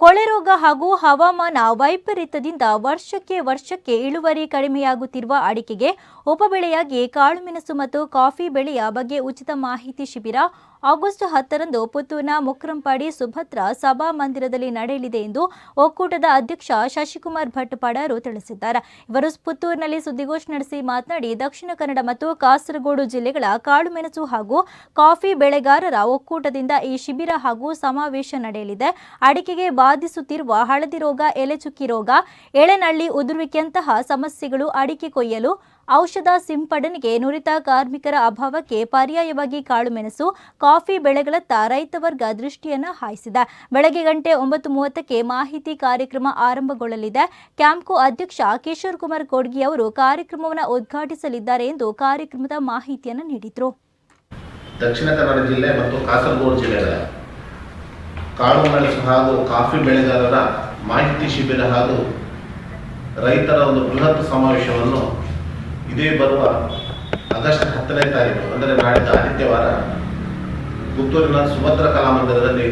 ಕೊಳೆ ರೋಗ ಹಾಗೂ ಹವಾಮಾನ ವೈಪರೀತ್ಯದಿಂದ ವರ್ಷಕ್ಕೆ ವರ್ಷಕ್ಕೆ ಇಳುವರಿ ಕಡಿಮೆಯಾಗುತ್ತಿರುವ ಅಡಿಕೆಗೆ ಉಪಬೆಳೆಯಾಗಿ ಕಾಳುಮೆಣಸು ಮತ್ತು ಕಾಫಿ ಬೆಳೆಯ ಬಗ್ಗೆ ಉಚಿತ ಮಾಹಿತಿ ಶಿಬಿರ ಆಗಸ್ಟ್ ಹತ್ತರಂದು ಪುತ್ತೂರಿನ ಮುಕ್ರಂಪಾಡಿ ಸುಭದ್ರ ಸಭಾ ಮಂದಿರದಲ್ಲಿ ನಡೆಯಲಿದೆ ಎಂದು ಒಕ್ಕೂಟದ ಅಧ್ಯಕ್ಷ ಶಶಿಕುಮಾರ್ ಭಟ್ ಪಡಾರು ತಿಳಿಸಿದ್ದಾರೆ. ಇವರು ಪುತ್ತೂರಿನಲ್ಲಿ ಸುದ್ದಿಗೋಷ್ಠಿ ನಡೆಸಿ ಮಾತನಾಡಿ, ದಕ್ಷಿಣ ಕನ್ನಡ ಮತ್ತು ಕಾಸರಗೋಡು ಜಿಲ್ಲೆಗಳ ಕಾಳುಮೆಣಸು ಹಾಗೂ ಕಾಫಿ ಬೆಳೆಗಾರರ ಒಕ್ಕೂಟದಿಂದ ಈ ಶಿಬಿರ ಹಾಗೂ ಸಮಾವೇಶ ನಡೆಯಲಿದೆ. ಅಡಿಕೆಗೆ ಬಾಧಿಸುತ್ತಿರುವ ಹಳದಿ ರೋಗ ಎಲೆಚುಕ್ಕಿ ರೋಗ, ಎಳೆನಳ್ಳಿ, ಉದುರುವಿಕೆಯಂತಹ ಸಮಸ್ಯೆಗಳು ಅಡಿಕೆ ಕೊಯ್ಯಲು ಔಷಧ ಸಿಂಪಡಣೆಗೆ ನುರಿತ ಕಾರ್ಮಿಕರ ಅಭಾವಕ್ಕೆ ಪರ್ಯಾಯವಾಗಿ ಕಾಳುಮೆಣಸು, ಕಾಫಿ ಬೆಳೆಗಳತ್ತ ರೈತ ವರ್ಗ ದೃಷ್ಟಿಯನ್ನು ಹಾಯಿಸಿದೆ. ಬೆಳಗ್ಗೆ ಗಂಟೆ ಒಂಬತ್ತು ಮೂವತ್ತಕ್ಕೆ ಮಾಹಿತಿ ಕಾರ್ಯಕ್ರಮ ಆರಂಭಗೊಳ್ಳಲಿದೆ. ಕ್ಯಾಂಪ್ಕೋ ಅಧ್ಯಕ್ಷ ಕಿಶೋರ್ ಕುಮಾರ್ ಕೋಡ್ಗಿ ಅವರು ಕಾರ್ಯಕ್ರಮವನ್ನು ಉದ್ಘಾಟಿಸಲಿದ್ದಾರೆ ಎಂದು ಕಾರ್ಯಕ್ರಮದ ಮಾಹಿತಿಯನ್ನು ನೀಡಿದರು. ದಕ್ಷಿಣ ಕನ್ನಡ ಜಿಲ್ಲೆ ಮತ್ತು ಕಾಸರಗೋಡು ಜಿಲ್ಲೆಗಳ ಕಾಳು ಮೆಣಸು ಹಾಗೂ ಕಾಫಿ ಬೆಳೆಗಾರರ ಮಾಹಿತಿ ಶಿಬಿರ ಹಾಗೂ ರೈತರ ಒಂದು ಬೃಹತ್ ಸಮಾವೇಶವನ್ನು ಇದೇ ಬರುವ ಆಗಸ್ಟ್ ಹತ್ತನೇ ತಾರೀಕು, ಅಂದರೆ ನಾಡಿದ ಆದಿತ್ಯವಾರ ಪುತ್ತೂರಿನ ಸುಭದ್ರ ಕಲಾಮಂದಿರದಲ್ಲಿ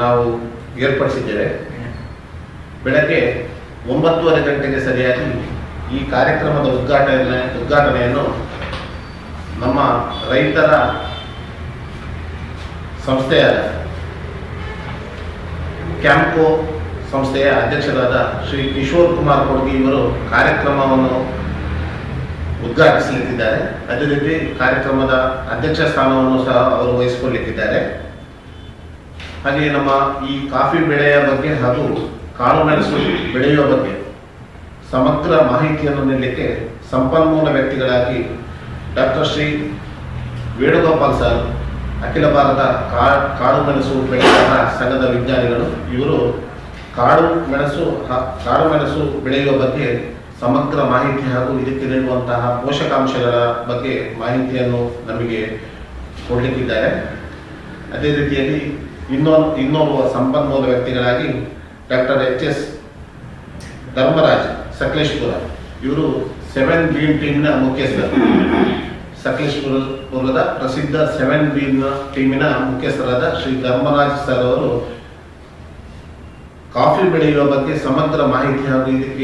ನಾವು ಏರ್ಪಡಿಸಿದ್ದೇವೆ. ಬೆಳಗ್ಗೆ ಒಂಬತ್ತುವರೆ ಗಂಟೆಗೆ ಸರಿಯಾಗಿ ಈ ಕಾರ್ಯಕ್ರಮದ ಉದ್ಘಾಟನೆ, ಉದ್ಘಾಟನೆಯನ್ನು ನಮ್ಮ ರೈತರ ಸಂಸ್ಥೆಯ ಕ್ಯಾಂಪ್ಕೋ ಸಂಸ್ಥೆಯ ಅಧ್ಯಕ್ಷರಾದ ಶ್ರೀ ಕಿಶೋರ್ ಕುಮಾರ್ ಕೊಡ್ಗಿ ಇವರು ಕಾರ್ಯಕ್ರಮವನ್ನು ಉದ್ಘಾಟಿಸಲಿಕ್ಕಿದ್ದಾರೆ. ಅದೇ ರೀತಿ ಕಾರ್ಯಕ್ರಮದ ಅಧ್ಯಕ್ಷ ಸ್ಥಾನವನ್ನು ಸಹ ಅವರು ವಹಿಸಿಕೊಳ್ಳುತ್ತಿದ್ದಾರೆ ಹಾಗೆ ನಮ್ಮ ಈ ಕಾಫಿ ಬೆಳೆಯ ಬಗ್ಗೆ ಹಾಗೂ ಕಾಳು ಮೆಣಸು ಬೆಳೆಯುವ ಬಗ್ಗೆ ಸಮಗ್ರ ಮಾಹಿತಿಯನ್ನು ನೀಡಲಿಕ್ಕೆ ಸಂಪನ್ಮೂಲ ವ್ಯಕ್ತಿಗಳಾಗಿ ಡಾಕ್ಟರ್ ಶ್ರೀ ವೇಣುಗೋಪಾಲ್ ಸರ್ ಅಖಿಲ ಭಾರತ ಕಾ- ಕಾಡು ಮೆಣಸು ಬೆಳೆಗಾರರ ಸಂಘದ ವಿಜ್ಞಾನಿಗಳು, ಇವರು ಕಾಡು ಮೆಣಸು ಕಾಡು ಮೆಣಸು ಬೆಳೆಯುವ ಬಗ್ಗೆ ಸಮಗ್ರ ಮಾಹಿತಿ ಹಾಗೂ ಇದಕ್ಕೆ ನೀಡುವಂತಹ ಪೋಷಕಾಂಶಗಳ ಬಗ್ಗೆ ಮಾಹಿತಿಯನ್ನು ನಮಗೆ ಕೊಡಲಿಕ್ಕಿದ್ದಾರೆ. ಅದೇ ರೀತಿಯಲ್ಲಿ ಇನ್ನೊಂದು ಇನ್ನೋರ್ವ ಸಂಪನ್ಮೂಲ ವ್ಯಕ್ತಿಗಳಾಗಿ doctor H S Dharmaraj Sakleshpur, ಇವರು ಸೆವೆನ್ ಗ್ರೀನ್ ಟೀಮ್ನ ಮುಖ್ಯಸ್ಥರು. ಸಕಲೇಶ್ಪುರದ ಪ್ರಸಿದ್ಧ ಸೆವೆನ್ ಬೀನ್ ಟೀಮಿನ ಮುಖ್ಯಸ್ಥರಾದ ಶ್ರೀ ಧರ್ಮರಾಜ್ ಸರ್ ಅವರು ಕಾಫಿ ಬೆಳೆಯುವ ಬಗ್ಗೆ ಸಮಗ್ರ ಮಾಹಿತಿ ಹಾಗೂ